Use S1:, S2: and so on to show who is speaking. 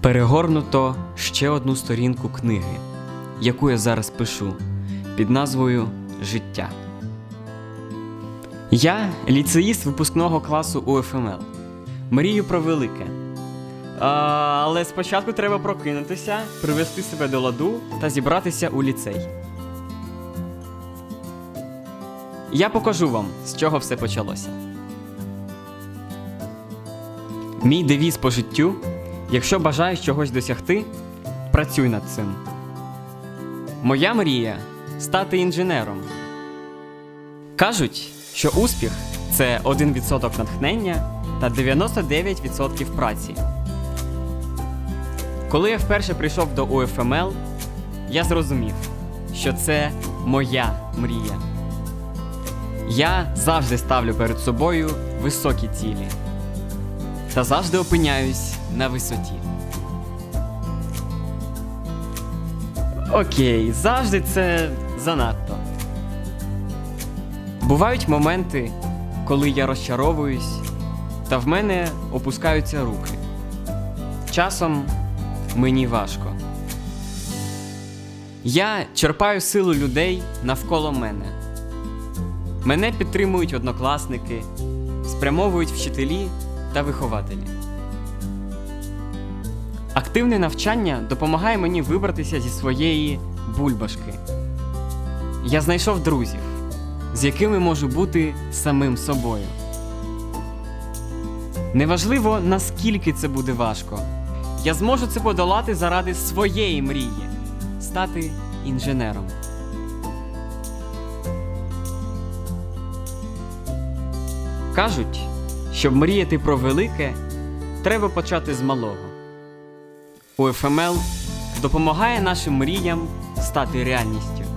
S1: Перегорнуто ще одну сторінку книги, яку я зараз пишу під назвою Життя. Я ліцеїст випускного класу УФМЛ. Мрію про велике. А, але спочатку треба прокинутися, привести себе до ладу та зібратися у ліцей. Я покажу вам, з чого все почалося. Мій девіз по життю: якщо бажаєш чогось досягти, працюй над цим. Моя мрія стати інженером. Кажуть, що успіх це 1% натхнення та 99% праці. Коли я вперше прийшов до УФМЛ, я зрозумів, що це моя мрія. Я завжди ставлю перед собою високі цілі та завжди опиняюсь на висоті. Окей, завжди це занадто. Бувають моменти, коли я розчаровуюсь, та в мене опускаються руки. Часом мені важко. Я черпаю силу людей навколо мене. Мене підтримують однокласники, спрямовують вчителі та вихователі. Активне навчання допомагає мені вибратися зі своєї бульбашки. Я знайшов друзів, з якими можу бути самим собою. Неважливо, наскільки це буде важко. Я зможу це подолати заради своєї мрії стати інженером. Кажуть, щоб мріяти про велике, треба почати з малого. УФМЛ допомагає нашим мріям стати реальністю.